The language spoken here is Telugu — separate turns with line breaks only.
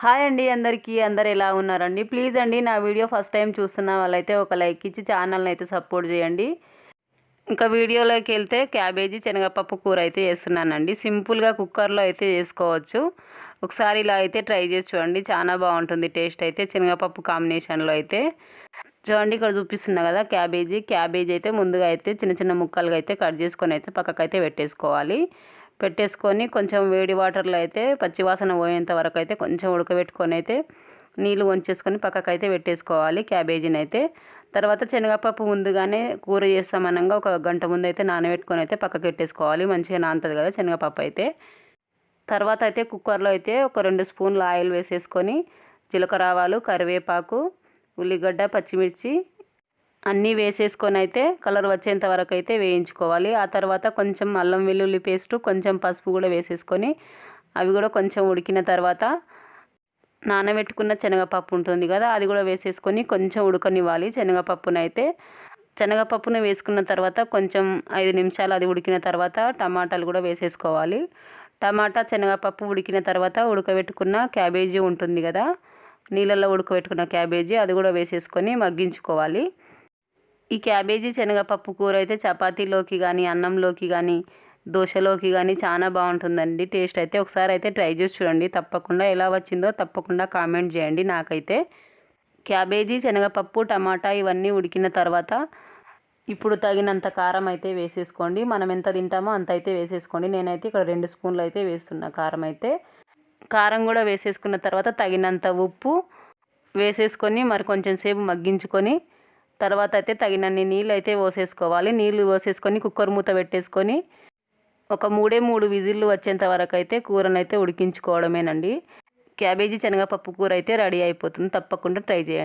హాయ్ అండి అందరికీ. అందరు ఎలా ఉన్నారండి? ప్లీజ్ అండి నా వీడియో ఫస్ట్ టైం చూస్తున్న వాళ్ళైతే ఒక లైక్ ఇచ్చి ఛానల్ని అయితే సపోర్ట్ చేయండి. ఇంకా వీడియోలోకి వెళ్తే క్యాబేజీ శనగపప్పు కూర అయితే చేస్తున్నానండి. సింపుల్గా కుక్కర్లో అయితే చేసుకోవచ్చు. ఒకసారి ఇలా అయితే ట్రై చేసి చూడండి. చాలా బాగుంటుంది టేస్ట్ అయితే. శనగపప్పు కాంబినేషన్లో అయితే. చూడండి ఇక్కడ చూపిస్తున్నా కదా క్యాబేజీ. క్యాబేజీ అయితే ముందుగా అయితే చిన్న చిన్న ముక్కలుగా అయితే కట్ చేసుకొని అయితే పక్కకైతే పెట్టేసుకోవాలి. పెట్టేసుకొని కొంచెం వేడి వాటర్లో అయితే పచ్చివాసన పోయేంత వరకు అయితే కొంచెం ఉడకబెట్టుకొని అయితే నీళ్ళు వంచేసుకొని పక్కకు అయితే పెట్టేసుకోవాలి క్యాబేజీని అయితే. తర్వాత శనగపప్పు ముందుగానే కూర చేస్తామనగా ఒక గంట ముందు అయితే నానబెట్టుకొని అయితే పక్కకు పెట్టేసుకోవాలి. మంచిగా నానుతుంది కదా శనగపప్పు అయితే. తర్వాత అయితే కుక్కర్లో అయితే ఒక రెండు స్పూన్లు ఆయిల్ వేసేసుకొని జీలకర్ర ఆవాలు కరివేపాకు ఉల్లిగడ్డ పచ్చిమిర్చి అన్నీ వేసేసుకొని అయితే కలర్ వచ్చేంత వరకు అయితే వేయించుకోవాలి. ఆ తర్వాత కొంచెం అల్లం వెల్లుల్లి పేస్ట్ కొంచెం పసుపు కూడా వేసేసుకొని అవి కూడా కొంచెం ఉడికిన తర్వాత నానబెట్టుకున్న శనగపప్పు ఉంటుంది కదా అది కూడా వేసేసుకొని కొంచెం ఉడకనివ్వాలి శనగపప్పునైతే శనగపప్పును వేసుకున్న తర్వాత కొంచెం ఐదు నిమిషాలు అది ఉడికిన తర్వాత టమాటాలు కూడా వేసేసుకోవాలి. టమాటా శనగపప్పు ఉడికిన తర్వాత ఉడకబెట్టుకున్న క్యాబేజీ ఉంటుంది కదా నీళ్ళల్లో ఉడకబెట్టుకున్న క్యాబేజీ అది కూడా వేసేసుకొని మగ్గించుకోవాలి. ఈ క్యాబేజీ శనగపప్పు కూర అయితే చపాతీలోకి కానీ అన్నంలోకి కానీ దోశలోకి కానీ చాలా బాగుంటుందండి. టేస్ట్ అయితే ఒకసారి అయితే ట్రై చేసి చూడండి. తప్పకుండా ఎలా వచ్చిందో తప్పకుండా కామెంట్ చేయండి. నాకైతే క్యాబేజీ శనగపప్పు టమాటా ఇవన్నీ ఉడికిన తర్వాత ఇప్పుడు తగినంత కారం అయితే వేసేసుకోండి. మనం ఎంత తింటామో అంత అయితే వేసేసుకోండి. నేనైతే ఇక్కడ రెండు స్పూన్లు అయితే వేస్తున్నా కారం అయితే. కారం కూడా వేసేసుకున్న తర్వాత తగినంత ఉప్పు వేసేసుకొని మరి కొంచెం సేపు మగ్గించుకొని తర్వాత అయితే తగినన్ని నీళ్ళు అయితే పోసేసుకోవాలి. నీళ్ళు పోసేసుకొని కుక్కర్ మూత పెట్టేసుకొని ఒక మూడే మూడు విజిల్లు వచ్చేంత వరకు అయితే కూరనైతే ఉడికించుకోవడమేనండి. క్యాబేజీ శనగపప్పు కూర అయితే రెడీ అయిపోతుంది. తప్పకుండా ట్రై చేయండి.